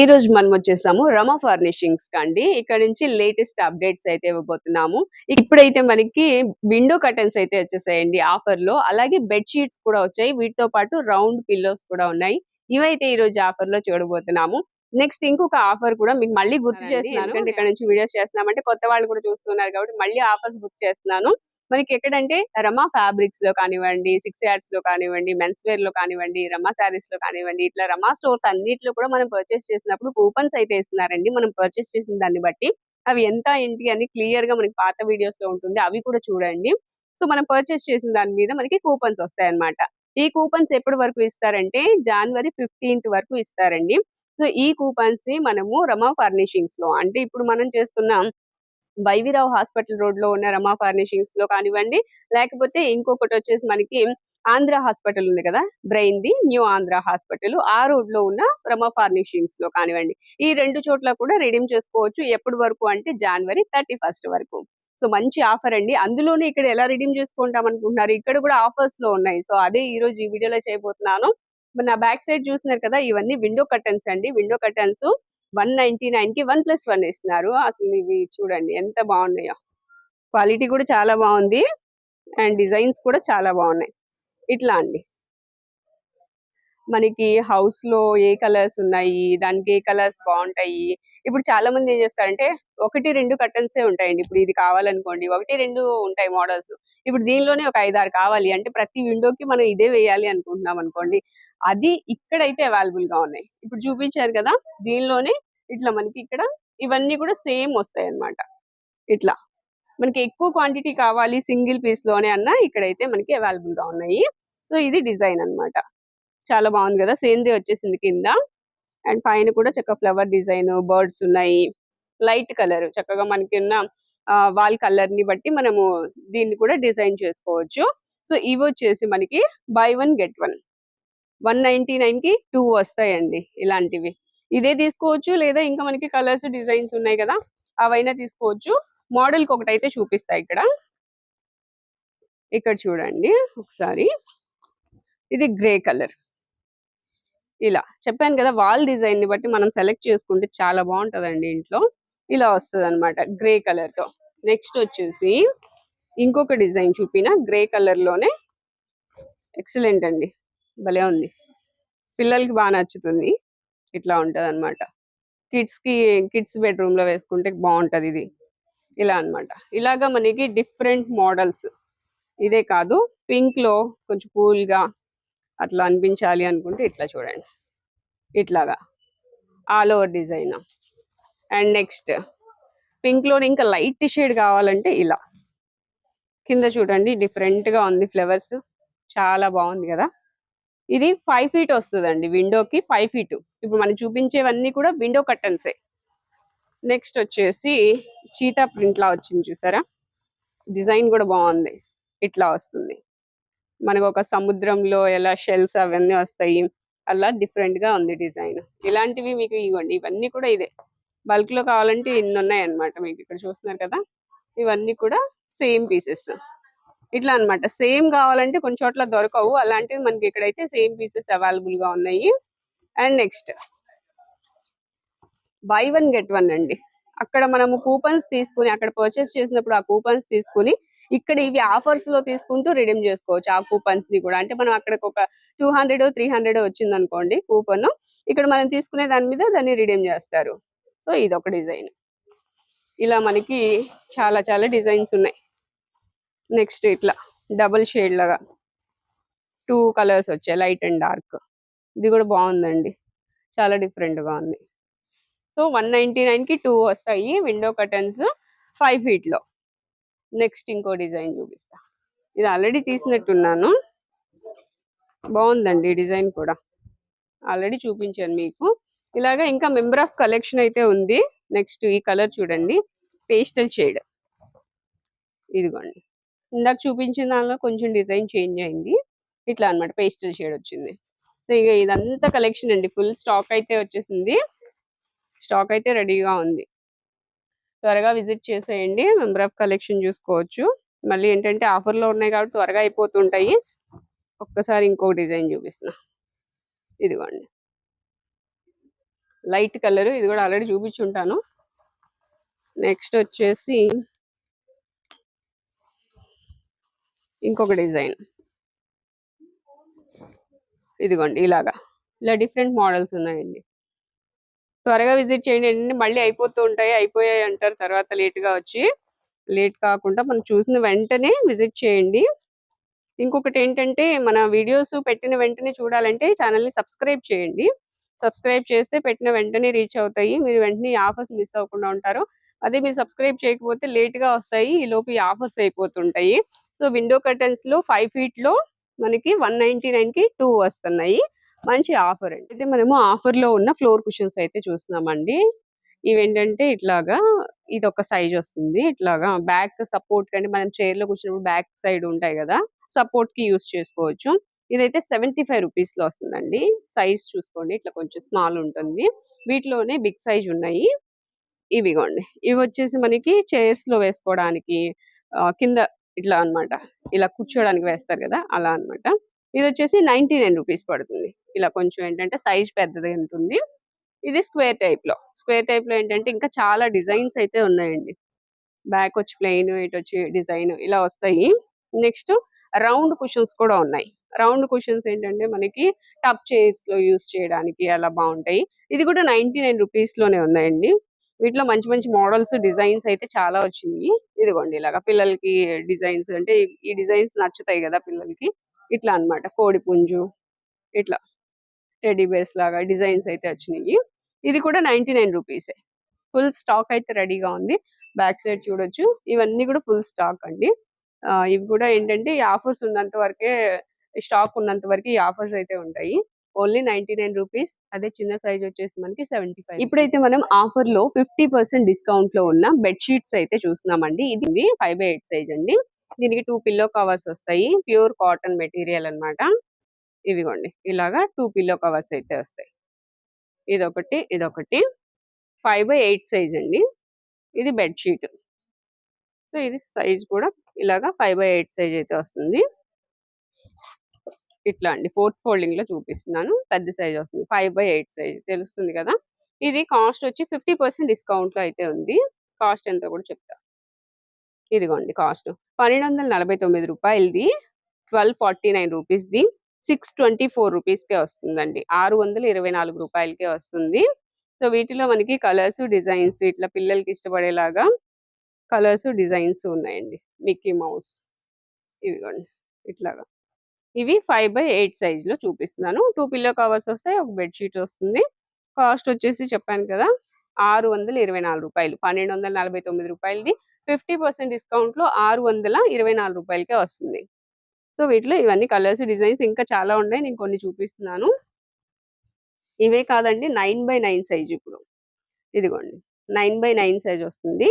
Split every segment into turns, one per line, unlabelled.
ఈ రోజు మనం వచ్చేసాము రమా ఫర్నిషింగ్స్ కండి. ఇక్కడ నుంచి లేటెస్ట్ అప్డేట్స్ అయితే ఇవ్వబోతున్నాము. ఇప్పుడైతే మనకి విండో కర్టన్స్ అయితే వచ్చేసాయండి ఆఫర్లో అలాగే బెడ్ షీట్స్ కూడా వచ్చాయి. వీటితో పాటు రౌండ్ పిల్లోస్ కూడా ఉన్నాయి. ఇవైతే ఈ రోజు ఆఫర్లో చూడబోతున్నాము. నెక్స్ట్ ఇంకొక ఆఫర్ కూడా మీకు మళ్ళీ గుర్తు చేస్తున్నాను. ఎందుకంటే ఇక్కడ నుంచి వీడియోస్ చేస్తున్నామంటే కొత్త వాళ్ళు కూడా చూస్తున్నారు కాబట్టి మళ్ళీ ఆఫర్స్ గుర్తు చేస్తున్నాను. మనకి ఎక్కడంటే రమా ఫ్యాబ్రిక్స్లో కానివ్వండి సిక్స్ యాడ్స్లో కానివ్వండి మెన్స్ వేర్లో కానివ్వండి రమా శారీస్లో కానివ్వండి ఇట్లా రమా స్టోర్స్ అన్నిట్లో కూడా మనం పర్చేస్ చేసినప్పుడు కూపన్స్ అయితే ఇస్తున్నారండి మనం పర్చేస్ చేసిన దాన్ని బట్టి. అవి ఎంత ఏంటి అని క్లియర్గా మనకి పాత వీడియోస్లో ఉంటుంది. అవి కూడా చూడండి. సో మనం పర్చేస్ చేసిన దాని మీద మనకి కూపన్స్ వస్తాయి అన్నమాట ఈ కూపన్స్ ఎప్పటి వరకు ఇస్తారంటే జనవరి ఫిఫ్టీన్త్ వరకు ఇస్తారండి. సో ఈ కూపన్స్ని మనము రమా ఫర్నిషింగ్స్లో అంటే ఇప్పుడు మనం చేస్తున్న వైవిరావు హాస్పిటల్ రోడ్లో ఉన్న రమా ఫర్నిషింగ్స్లో కానివ్వండి లేకపోతే ఇంకొకటి వచ్చేసి మనకి ఆంధ్ర హాస్పిటల్ ఉంది కదా brain the new Andhra hospital ఆ రోడ్లో ఉన్న రమా ఫార్నిషింగ్స్లో కానివ్వండి. ఈ రెండు చోట్ల కూడా రిడీమ్ చేసుకోవచ్చు. ఎప్పటి వరకు అంటే జనవరి థర్టీ ఫస్ట్ వరకు. సో మంచి ఆఫర్ అండి. అందులోనే ఇక్కడ ఎలా రిడీమ్ చేసుకుంటాం అనుకుంటున్నారు? ఇక్కడ కూడా ఆఫర్స్లో ఉన్నాయి. సో అదే ఈ రోజు ఈ వీడియోలో చేయబోతున్నాను. నా బ్యాక్ సైడ్ చూసినారు కదా ఇవన్నీ విండో కర్టన్స్ అండి. విండో కర్టన్స్ వన్ నైన్టీ నైన్కి వన్ ప్లస్ వన్ ఇస్తున్నారు అసలు ఇవి చూడండి ఎంత బాగున్నాయో. క్వాలిటీ కూడా చాలా బాగుంది. అండ్ డిజైన్స్ కూడా చాలా బాగున్నాయి. ఇట్లా అండి. మనకి హౌస్లో ఏ కలర్స్ ఉన్నాయి? దానికి ఏ కలర్స్ బాగుంటాయి? ఇప్పుడు చాలా మంది ఏం చేస్తారంటే ఒకటి రెండు కర్టన్సే ఉంటాయండి. ఇప్పుడు ఇది కావాలనుకోండి ఒకటి రెండు ఉంటాయి మోడల్స్. ఇప్పుడు దీనిలోనే ఒక ఐదారు కావాలి అంటే ప్రతి విండోకి మనం ఇదే వేయాలి అనుకుంటున్నాం అనుకోండి అది ఇక్కడైతే అవైలబుల్గా ఉన్నాయి. ఇప్పుడు చూపించారు కదా దీనిలోనే ఇట్లా మనకి ఇక్కడ ఇవన్నీ కూడా సేమ్ వస్తాయి అనమాట ఇట్లా. మనకి ఎక్కువ క్వాంటిటీ కావాలి సింగిల్ పీస్లోనే అన్న ఇక్కడైతే మనకి అవైలబుల్గా ఉన్నాయి. సో ఇది డిజైన్ అన్నమాట. చాలా బాగుంది కదా సేందే వచ్చేసింది కింద. అండ్ పైన కూడా చక్కగా ఫ్లవర్ డిజైన్ బర్డ్స్ ఉన్నాయి. లైట్ కలర్ చక్కగా మనకి ఉన్న వాల్ కలర్ని బట్టి మనము దీన్ని కూడా డిజైన్ చేసుకోవచ్చు. సో ఇవి వచ్చేసి మనకి buy one get one. One ninety నైన్కి టూ వస్తాయండి ఇలాంటివి. ఇదే తీసుకోవచ్చు లేదా ఇంకా మనకి కలర్స్ డిజైన్స్ ఉన్నాయి కదా అవైనా తీసుకోవచ్చు. మోడల్కి ఒకటి అయితే చూపిస్తా ఇక్కడ. ఇక్కడ చూడండి ఒకసారి. ఇది గ్రే కలర్. ఇలా. చెప్పాను కదా వాల్ డిజైన్ని బట్టి మనం సెలెక్ట్ చేసుకుంటే చాలా బాగుంటదండి ఇంట్లో. ఇలా వస్తుంది అనమాట గ్రే కలర్తో నెక్స్ట్ వచ్చేసి ఇంకొక డిజైన్ చూపిన గ్రే కలర్లోనే ఎక్సలెంట్ అండి. భలే ఉంది. పిల్లలకి బాగా నచ్చుతుంది. ఇట్లా ఉంటుంది అనమాట కిడ్స్కి కిడ్స్ బెడ్రూమ్లో వేసుకుంటే బాగుంటది ఇది. ఇలా అన్నమాట. ఇలాగా మనకి డిఫరెంట్ మోడల్స్. ఇదే కాదు పింక్లో కొంచెం కూల్గా అట్లా అనిపించాలి అనుకుంటే ఇట్లా చూడండి. ఇట్లాగా. All over design and next పింక్లో ఇంకా లైట్ షేడ్ కావాలంటే ఇలా. కింద చూడండి డిఫరెంట్గా ఉంది ఫ్లవర్స్ చాలా బాగుంది కదా. ఇది ఫైవ్ ఫీట్ వస్తుందండి విండోకి ఫైవ్ ఫీట్ ఇప్పుడు మనం చూపించేవన్నీ కూడా విండో కర్టన్సే నెక్స్ట్ వచ్చేసి చీతా ప్రింట్ లా వచ్చింది చూసారా? డిజైన్ కూడా బాగుంది. ఇట్లా వస్తుంది. మనకు ఒక సముద్రంలో ఎలా షెల్స్ అవన్నీ వస్తాయి అలా డిఫరెంట్గా ఉంది డిజైన్ ఇలాంటివి మీకు ఇవ్వండి. ఇవన్నీ కూడా ఇదే. బల్క్లో కావాలంటే ఇన్ని ఉన్నాయి అన్నమాట మీకు ఇక్కడ చూస్తున్నారు కదా? ఇవన్నీ కూడా సేమ్ పీసెస్ ఇట్లా అన్నమాట. సేమ్ కావాలంటే కొన్ని చోట్ల దొరకవు. అలాంటివి మనకి ఇక్కడైతే సేమ్ పీసెస్ అవైలబుల్గా ఉన్నాయి. And next buy one get one అండి. అక్కడ మనము కూపన్స్ తీసుకుని అక్కడ పర్చేస్ చేసినప్పుడు ఆ కూపన్స్ తీసుకుని ఇక్కడ ఇవి ఆఫర్స్లో తీసుకుంటూ రిడీమ్ చేసుకోవచ్చు. ఆ కూపన్స్ని కూడా. అంటే మనం అక్కడికి ఒక టూ హండ్రెడ్ త్రీ హండ్రెడ్ వచ్చింది అనుకోండి కూపన్. ఇక్కడ మనం తీసుకునే దాని మీద దాన్ని రిడీమ్ చేస్తారు. సో ఇది ఒక డిజైన్. ఇలా మనకి చాలా చాలా డిజైన్స్ ఉన్నాయి. నెక్స్ట్ ఇట్లా డబుల్ షేడ్ లాగా. టూ కలర్స్ వచ్చాయి. Light and dark. ఇది కూడా బాగుందండి. చాలా డిఫరెంట్గా ఉంది. సో వన్ నైన్టీ నైన్కి టూ వస్తాయి. విండో కర్టన్స్ ఫైవ్ ఫీట్లో నెక్స్ట్ ఇంకో డిజైన్ చూపిస్తా. ఇది ఆల్రెడీ తీసినట్టున్నాను. బాగుందండి డిజైన్ కూడా. ఆల్రెడీ చూపించాను మీకు. ఇలాగా ఇంకా మెంబర్ ఆఫ్ కలెక్షన్ అయితే ఉంది. నెక్స్ట్ ఈ కలర్ చూడండి. Pastel shade. ఇదిగోండి. ఇందాక చూపించిన దానిలో కొంచెం డిజైన్ చేంజ్ అయింది. ఇట్లా అన్నమాట పేస్టల్ షేడ్ వచ్చింది. సో ఇక ఇదంతా కలెక్షన్ అండి. ఫుల్ స్టాక్ అయితే వచ్చేసింది. స్టాక్ అయితే రెడీగా ఉంది. త్వరగా విజిట్ చేసేయండి. మెంబర్ ఆఫ్ కలెక్షన్ చూసుకోవచ్చు. మళ్ళీ ఏంటంటే ఆఫర్లో ఉన్నాయి కాబట్టి త్వరగా అయిపోతుంటాయి. ఒక్కసారి ఇంకో డిజైన్ చూపిస్తున్నా. ఇదిగోండి. లైట్ కలర్ ఇది కూడా ఆల్రెడీ చూపించుంటాను. నెక్స్ట్ వచ్చేసి ఇంకొక డిజైన్. ఇదిగోండి ఇలాగా. ఇలా డిఫరెంట్ మోడల్స్ ఉన్నాయండి. త్వరగా విజిట్ చేయండి. ఏంటంటే మళ్ళీ అయిపోతూ ఉంటాయి. అయిపోయాయి అంటారు. తర్వాత లేట్గా వచ్చి. లేట్ కాకుండా మనం చూసిన వెంటనే విజిట్ చేయండి. ఇంకొకటి ఏంటంటే మన వీడియోస్ పెట్టిన వెంటనే చూడాలంటే ఛానల్ని సబ్స్క్రైబ్ చేయండి. సబ్స్క్రైబ్ చేస్తే పెట్టిన వెంటనే రీచ్ అవుతాయి. మీరు వెంటనే ఆఫర్స్ మిస్ అవ్వకుండా ఉంటారు. అదే మీరు సబ్స్క్రైబ్ చేయకపోతే లేట్గా వస్తాయి. ఈ లోపు ఈ ఆఫర్స్ అయిపోతుంటాయి. సో విండో కర్టన్స్లో ఫైవ్ ఫీట్లో మనకి వన్ నైన్టీ నైన్కి టూ వస్తున్నాయి. మంచి ఆఫర్ అండి. అయితే మనము ఆఫర్లో ఉన్న ఫ్లోర్ కుషన్స్ అయితే చూస్తున్నామండి. ఇవేంటంటే ఇట్లాగా ఇది ఒక సైజ్ వస్తుంది. ఇట్లాగా బ్యాక్ సపోర్ట్ కంటే మనం చైర్లో కూర్చున్నప్పుడు బ్యాక్ సైడ్ ఉంటాయి కదా సపోర్ట్కి యూస్ చేసుకోవచ్చు. ఇదైతే సెవెంటీ ఫైవ్ రూపీస్లో వస్తుందండి. సైజ్ చూసుకోండి. ఇట్లా కొంచెం స్మాల్ ఉంటుంది. వీటిలోనే బిగ్ సైజ్ ఉన్నాయి. ఇవిగోండి. ఇవి వచ్చేసి మనకి చైర్స్లో వేసుకోవడానికి కింద ఇట్లా అన్నమాట. ఇలా కూర్చోడానికి వేస్తారు కదా అలా అన్నమాట. ఇది వచ్చేసి నైన్టీ నైన్ రూపీస్ పడుతుంది. ఇలా కొంచెం ఏంటంటే సైజ్ పెద్దది ఉంటుంది. ఇది స్క్వేర్ టైప్లో స్క్వేర్ టైప్లో ఏంటంటే ఇంకా చాలా డిజైన్స్ అయితే ఉన్నాయండి. బ్యాక్ వచ్చి ప్లెయిన్ ఇటు వచ్చి డిజైన్ ఇలా వస్తాయి. నెక్స్ట్ రౌండ్ కుషన్స్ కూడా ఉన్నాయి. రౌండ్ కుషన్స్ ఏంటంటే మనకి టప్ చైర్స్లో యూస్ చేయడానికి అలా బాగుంటాయి. ఇది కూడా నైన్టీ నైన్ రూపీస్లోనే ఉన్నాయండి. వీటిలో మంచి మంచి మోడల్స్ డిజైన్స్ అయితే చాలా వచ్చినాయి. ఇదిగోండి ఇలాగా పిల్లలకి డిజైన్స్ అంటే ఈ డిజైన్స్ నచ్చుతాయి కదా పిల్లలకి. ఇట్లా అన్నమాట. కోడి పుంజు ఇట్లా. టెడ్డీ బేర్స్ లాగా డిజైన్స్ అయితే వచ్చినాయి. ఇది కూడా నైన్టీ నైన్ రూపీసే. ఫుల్ స్టాక్ అయితే రెడీగా ఉంది. బ్యాక్ సైడ్ చూడొచ్చు. ఇవన్నీ కూడా ఫుల్ స్టాక్ అండి. ఇవి కూడా ఏంటంటే ఈ ఆఫర్స్ ఉన్నంత వరకే స్టాక్ ఉన్నంత వరకు ఈ ఆఫర్స్ అయితే ఉంటాయి. Only ninety nine rupees. అదే చిన్న సైజ్ వచ్చేసి మనకి సెవెంటీ ఫైవ్ ఇప్పుడైతే మనం ఆఫర్లో ఫిఫ్టీ పర్సెంట్ డిస్కౌంట్లో ఉన్న బెడ్ షీట్స్ అయితే చూస్తున్నామండి. ఇది ఫైవ్ బై ఎయిట్ సైజ్ అండి. దీనికి టూ పిల్లో కవర్స్ వస్తాయి. ప్యూర్ కాటన్ మెటీరియల్ అన్నమాట. ఇవిగోండి. ఇలాగా టూ పిల్లో కవర్స్ అయితే వస్తాయి. ఇదొకటి ఇదొకటి. ఫైవ్ బై ఎయిట్ సైజ్ అండి. ఇది బెడ్ షీట్. సో ఇది సైజ్ కూడా ఇలాగా ఫైవ్ బై ఎయిట్ సైజ్ అయితే వస్తుంది. ఇట్లా అండి. ఫోర్త్ ఫోల్డింగ్లో చూపిస్తున్నాను. పెద్ద సైజ్ వస్తుంది. ఫైవ్ బై ఎయిట్ సైజ్ తెలుస్తుంది కదా. ఇది కాస్ట్ వచ్చి ఫిఫ్టీ పర్సెంట్ డిస్కౌంట్లో అయితే ఉంది. కాస్ట్ ఎంత కూడా చెప్తా. ఇదిగోండి కాస్ట్. పన్నెండు వందల నలభై తొమ్మిది రూపాయలది ట్వెల్వ్ ఫార్టీ నైన్ రూపీస్ది సిక్స్ ట్వంటీ ఫోర్ రూపీస్కే వస్తుందండి. ఆరు వందల ఇరవై నాలుగు రూపాయలకే వస్తుంది. సో వీటిలో మనకి కలర్స్ డిజైన్స్ ఇట్లా పిల్లలకి ఇష్టపడేలాగా కలర్స్ డిజైన్స్ ఉన్నాయండి. మిక్కీ మౌస్ ఇదిగోండి ఇట్లాగా. ఇవి ఫైవ్ బై ఎయిట్ సైజ్లో చూపిస్తున్నాను. టూ పిల్లో కవర్స్ వస్తాయి ఒక బెడ్షీట్ వస్తుంది. కాస్ట్ వచ్చేసి చెప్పాను కదా ఆరు వందల ఇరవై నాలుగు రూపాయలు. పన్నెండు వందల నలభై తొమ్మిది రూపాయలది ఫిఫ్టీ పర్సెంట్ డిస్కౌంట్లో ఆరు వందల ఇరవై నాలుగు రూపాయలకే వస్తుంది. సో వీటిలో ఇవన్నీ కలర్స్ డిజైన్స్ ఇంకా చాలా ఉన్నాయి. నేను కొన్ని చూపిస్తున్నాను. ఇవే కాదండి నైన్ బై నైన్ సైజ్ ఇప్పుడు. ఇదిగోండి నైన్ బై నైన్ సైజ్ వస్తుంది.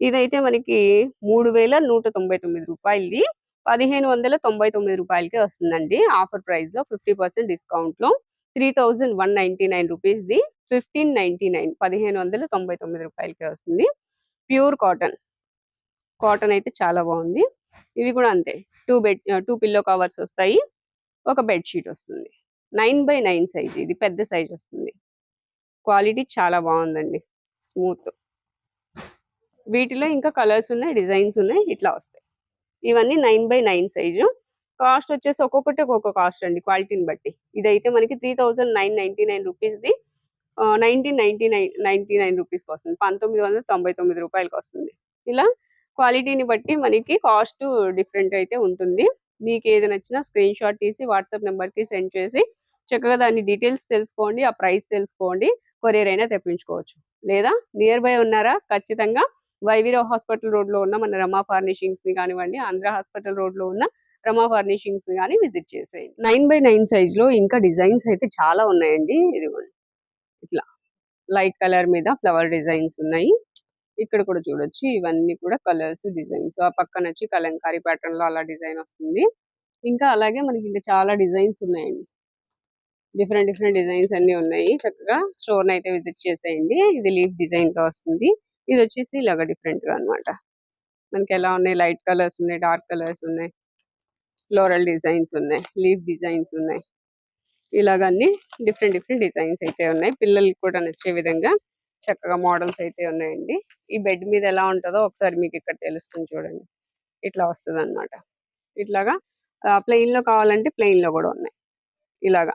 ఇదైతే మనకి మూడు వేల నూట తొంభై తొమ్మిది రూపాయలది. పదిహేను వందల తొంభై తొమ్మిది రూపాయలకే వస్తుందండి. ఆఫర్ ప్రైస్లో ఫిఫ్టీ పర్సెంట్ డిస్కౌంట్లో three thousand one ninety nine రూపీస్ది. Fifteen ninety nine పదిహేను వందల తొంభై తొమ్మిది రూపాయలకే వస్తుంది. Pure cotton. కాటన్ అయితే చాలా బాగుంది. ఇవి కూడా అంతే. Two bed two pillow covers వస్తాయి. ఒక బెడ్ షీట్ వస్తుంది. Nine by nine size. ఇది పెద్ద సైజ్ వస్తుంది. క్వాలిటీ చాలా బాగుందండి. స్మూత్. వీటిలో ఇంకా కలర్స్ ఉన్నాయి డిజైన్స్ ఉన్నాయి ఇట్లా వస్తాయి. ఇవన్నీ nine by nine size. Cost వచ్చేసి ఒక్కొక్కటి ఒక్కొక్క కాస్ట్ అండి క్వాలిటీని బట్టి. ఇదైతే మనకి three thousand nine ninety nine రూపీస్ది. Nineteen ninety nine ninety nine రూపీస్కి వస్తుంది. పంతొమ్మిది వందల తొంభై తొమ్మిది రూపాయలకి వస్తుంది. ఇలా క్వాలిటీని బట్టి మనకి కాస్ట్ డిఫరెంట్ అయితే ఉంటుంది. మీకు ఏది నచ్చినా స్క్రీన్ షాట్ తీసి వాట్సాప్ నెంబర్కి సెండ్ చేసి చక్కగా దాని డీటెయిల్స్ తెలుసుకోండి ఆ ప్రైస్ తెలుసుకోండి కొరియర్ అయినా తెప్పించుకోవచ్చు. లేదా నియర్ బై ఉన్నారా? ఖచ్చితంగా వైవీరావు హాస్పిటల్ రోడ్లో ఉన్న మన రమా ఫర్నిషింగ్స్ని కానివ్వండి ఆంధ్ర హాస్పిటల్ రోడ్లో ఉన్న రమా ఫర్నిషింగ్స్ని కానీ విజిట్ చేసేయండి. నైన్ బై నైన్ సైజ్లో ఇంకా డిజైన్స్ అయితే చాలా ఉన్నాయండి. ఇదిగోండి. ఇట్లా లైట్ కలర్ మీద ఫ్లవర్ డిజైన్స్ ఉన్నాయి. ఇక్కడ కూడా చూడొచ్చు. ఇవన్నీ కూడా కలర్స్ డిజైన్స్. ఆ పక్కన వచ్చి కలంకారీ ప్యాటర్న్లో అలా డిజైన్ వస్తుంది. ఇంకా అలాగే మనకి ఇంకా చాలా డిజైన్స్ ఉన్నాయండి. డిఫరెంట్ డిఫరెంట్ డిజైన్స్ అన్ని ఉన్నాయి. చక్కగా స్టోర్ అయితే విజిట్ చేసేయండి. ఇది లీఫ్ డిజైన్తో వస్తుంది. ఇది వచ్చేసి ఇలాగ డిఫరెంట్గా అన్నమాట. మనకి ఎలా ఉన్నాయి? లైట్ కలర్స్ ఉన్నాయి డార్క్ కలర్స్ ఉన్నాయి. ఫ్లోరల్ డిజైన్స్ ఉన్నాయి. లీఫ్ డిజైన్స్ ఉన్నాయి. ఇలాగన్నీ డిఫరెంట్ డిఫరెంట్ డిజైన్స్ అయితే ఉన్నాయి. పిల్లలకి కూడా నచ్చే విధంగా చక్కగా మోడల్స్ అయితే ఉన్నాయండి. ఈ బెడ్ మీద ఎలా ఉంటుందో ఒకసారి మీకు ఇక్కడ తెలుస్తుంది చూడండి. ఇట్లా వస్తుంది అనమాట ఇట్లాగా ప్లెయిన్లో కావాలంటే ప్లెయిన్లో కూడా ఉన్నాయి. ఇలాగా.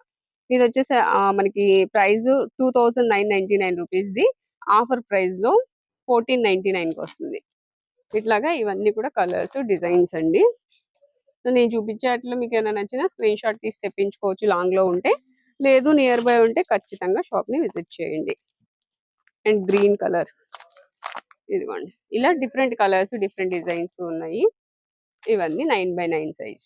ఇది వచ్చేసి మనకి price two thousand nine ninety nine రూపీస్ది. Offer ప్రైస్లో ఫోర్టీన్ నైన్టీ కి వస్తుంది. ఇట్లాగా ఇవన్నీ కూడా కలర్స్ డిజైన్స్ అండి. సో నేను చూపించేట్లో మీకు ఏమైనా నచ్చినా స్క్రీన్ షాట్ తీసి తెప్పించుకోవచ్చు లాంగ్లో ఉంటే. లేదు నియర్ బై ఉంటే ఖచ్చితంగా షాప్ని విజిట్ చేయండి. And green colour. ఇదిగోండి. ఇలా డిఫరెంట్ కలర్స్ డిఫరెంట్ డిజైన్స్ ఉన్నాయి. ఇవన్నీ నైన్ బై నైన్ సైజ్.